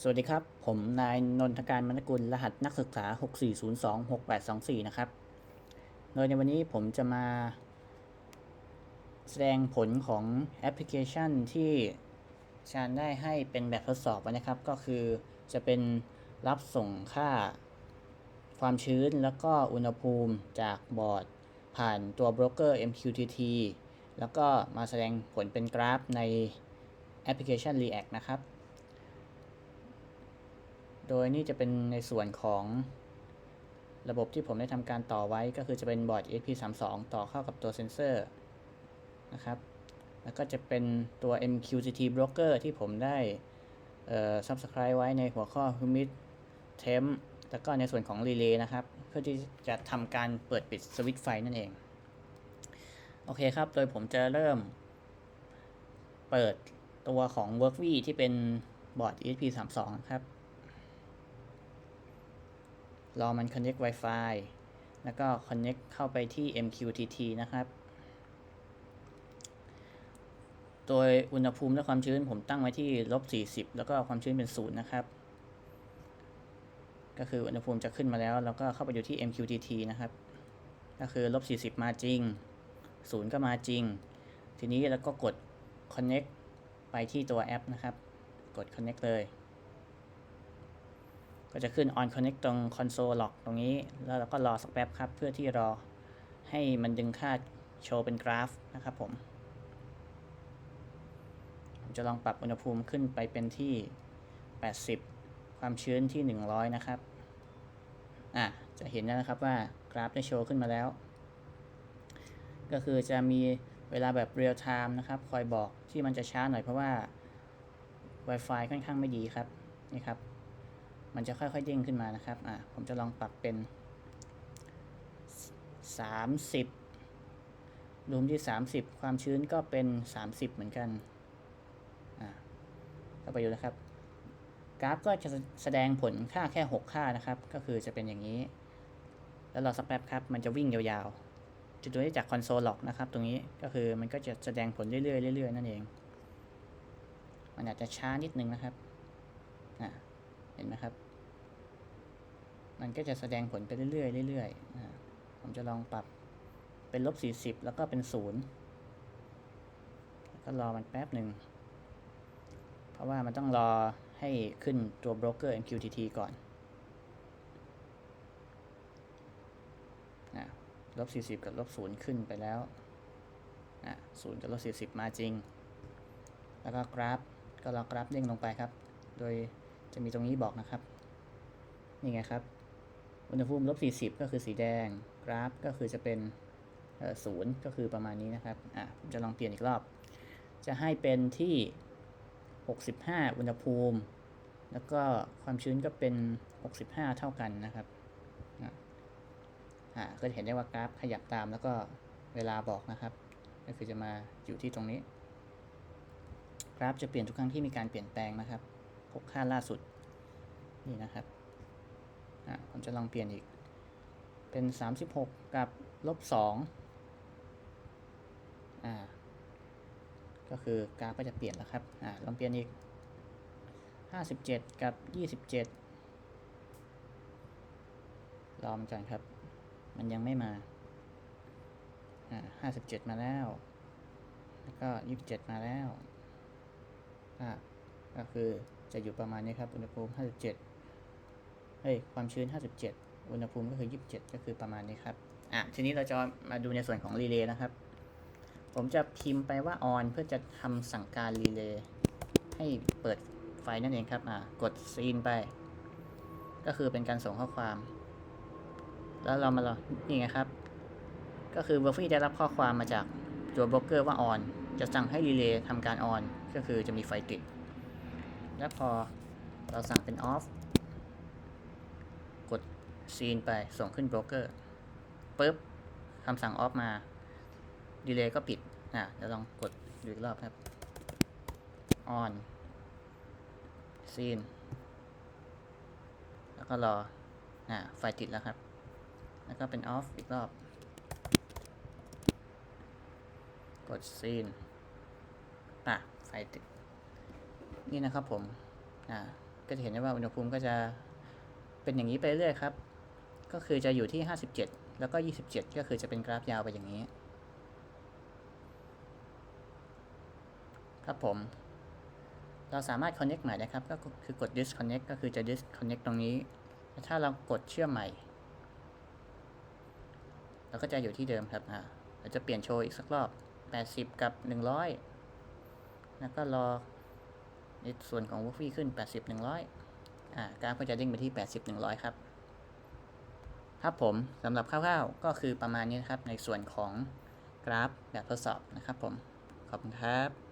สวัสดีครับ ผมนายนนทการมณกุล รหัสนักศึกษา 64026824 นะครับ โดยในวันนี้ผมจะมา แสดงผลของแอปพลิเคชันที่ชานได้ให้เป็นแบบทดสอบนะครับ ก็คือจะเป็นรับส่งค่าความชื้นแล้วก็อุณหภูมิจากบอร์ด ผ่านตัวโบรกเกอร์ MQTT แล้วก็มาแสดงผลเป็นกราฟในแอปพลิเคชัน React นะครับ โดยนี่จะเป็นในส่วนของระบบที่ผมได้ทำการต่อไว้ก็คือจะเป็นบอร์ด ESP32 ต่อเข้ากับตัวเซนเซอร์นะครับ แล้วก็จะเป็นตัว MQTT broker ที่ผมได้ subscribe ไว้ในหัวข้อ Humid Temp แล้วก็ในส่วนของ Relay นะครับ เพื่อที่จะทำการเปิดปิดสวิตช์ไฟนั่นเอง โอเคครับ โดยผมจะเริ่ม เปิดตัวของ WorkV ที่เป็นบอร์ด ESP32 นะครับ รอมัน connect Wi-Fi แล้วก็ connect เข้าไปที่ MQTT นะครับ โดยอุณหภูมิและความชื้นผมตั้งไว้ที่ลบ40 แล้วก็ความชื้นเป็น0นะครับ ก็คืออุณหภูมิจะขึ้นมาแล้ว แล้วก็เข้าไปอยู่ที่ MQTT นะครับ ก็คือลบ40 มาจริง0ก็มาจริง ทีนี้แล้วก็กด connect ไปที่ตัวแอปนะครับ กด connect เลย ก็จะขึ้น on connect ตรง console log ตรงนี้ แล้วเราก็รอสักแป๊บครับ เพื่อที่รอให้มันดึงค่าโชว์เป็นกราฟนะครับผม ผมจะลองปรับอุณหภูมิขึ้นไปเป็นที่ 80 ความชื้นที่ 100 นะครับ อะ จะเห็นแล้วนะครับว่ากราฟได้โชว์ขึ้นมาแล้ว ก็คือจะมีเวลาแบบ real time นะครับ คอยบอกที่มันจะช้าหน่อยเพราะว่า Wi-Fi ค่อนข้างไม่ดีครับ นี่ครับ มันจะค่อยๆเด้งขึ้นมานะครับ อะผมจะลองปรับเป็น 30รวมที่ 30 ความชื้นก็เป็น 30 เหมือนกัน อะก็ไปดูนะครับ กราฟก็จะแสดงผลค่าแค่ 6 ค่านะครับ ก็คือจะเป็นอย่างนี้ แล้วรอสักแป๊บครับ มันจะวิ่งยาวๆ จุดตัวนี้จากคอนโซลล็อกนะครับ ตรงนี้ ก็คือมันก็จะแสดงผลเรื่อยๆเรื่อยๆ นั่นเอง มันอาจจะช้านิดนึงนะครับ อะเห็นไหมครับ มันก็จะแสดงผลไปเรื่อยๆเรื่อยๆอ่าผมจะลองปรับเป็นลบ40 แล้วก็เป็นศูนย์แล้วก็รอมันแป๊บหนึ่ง เพราะว่ามันต้องรอให้ขึ้นตัวโบรกเกอร์ MQTT ก่อนนะลบ40 กับลบ0ขึ้นไปแล้วนะศูนย์กับลบ40 มาจริง แล้วก็กราฟก็รอกราฟเด้งลงไปครับ โดยจะมีตรงนี้บอกนะครับ นี่ไงครับ อุณหภูมิลบ40 ก็คือสีแดง กราฟก็คือจะเป็นศูนย์ก็คือประมาณนี้นะครับ อะผมจะลองเปลี่ยนอีกรอบ จะให้เป็นที่ 65 อุณหภูมิ แล้วก็ความชื้นก็เป็น 65 เท่ากันนะครับ อะอ่าก็จะเห็นได้ว่ากราฟขยับตามแล้วก็เวลาบอกนะครับ ก็คือจะมาอยู่ที่ตรงนี้ กราฟจะเปลี่ยนทุกครั้งที่มีการเปลี่ยนแปลงนะครับพบค่าล่าสุด นี่นะครับ อะผมจะลองเปลี่ยนอีก เป็น 36 กับลบ2อ่า ก็คือกราฟก็จะเปลี่ยนแล้วครับ อ่า ลองเปลี่ยนอีก 57 กับ 27 รอมันก่อนครับ มันยังไม่มา อ่า 57 มาแล้ว แล้วก็ 27 มาแล้ว อ่า ก็คือจะอยู่ประมาณนี้ครับ อุณหภูมิ 57 เฮ้ยความชื้น 57 อุณหภูมิก็คือ 27 ก็คือประมาณนี้ครับ อะ ทีนี้เราจะมาดูในส่วนของรีเลย์นะครับ ผมจะพิมพ์ไปว่า on เพื่อจะทำสั่งการรีเลย์ให้เปิดไฟนั่นเองครับ อะ กด scene ไป ก็คือเป็นการส่งข้อความ แล้วเรามารอนี่ไงครับ ก็คือ w o r f y ได้รับข้อความมาจากตัวโบรกเกอร์ว่า on จะสั่งให้รีเลย์ทำการ on ก็คือจะมีไฟติด และพอเราสั่งเป็น off กด scene ไปส่งขึ้นโบรกเกอร์ปุ๊บคำสั่ง off มาดีเลย์ก็ปิดอะเดี๋ยวลองกดดูอีกรอบครับ on scene แล้วก็รออะไฟติดแล้วครับ แล้วก็เป็น off อีกรอบ กด scene อะไฟติด นี่นะครับผมอ่าก็จะเห็นได้ว่าอุณหภูมิก็จะเป็นอย่างนี้ไปเรื่อยครับ ก็คือจะอยู่ที่ 57 แล้วก็ 27 ก็คือจะเป็นกราฟยาวไปอย่างนี้ ครับผม เราสามารถ connect ใหม่นะครับ ก็คือกด disconnect ก็คือจะ disconnect ตรงนี้แถ้าเรากดเชื่อมใหม่ เราก็จะอยู่ที่เดิมครับอ่าเราจะเปลี่ยนโชว์อีกสักรอบ 80 กับ 100 แล้วก็รอในส่วนของ w o o f y ขึ้น 80 100 อ่ากราฟก็จะเด้งไปที่ 80 100 ครับ ครับผมสำหรับคร่าวๆก็คือประมาณนี้นะครับในส่วนของกราฟแบบทดสอบนะครับผม ขอบคุณครับ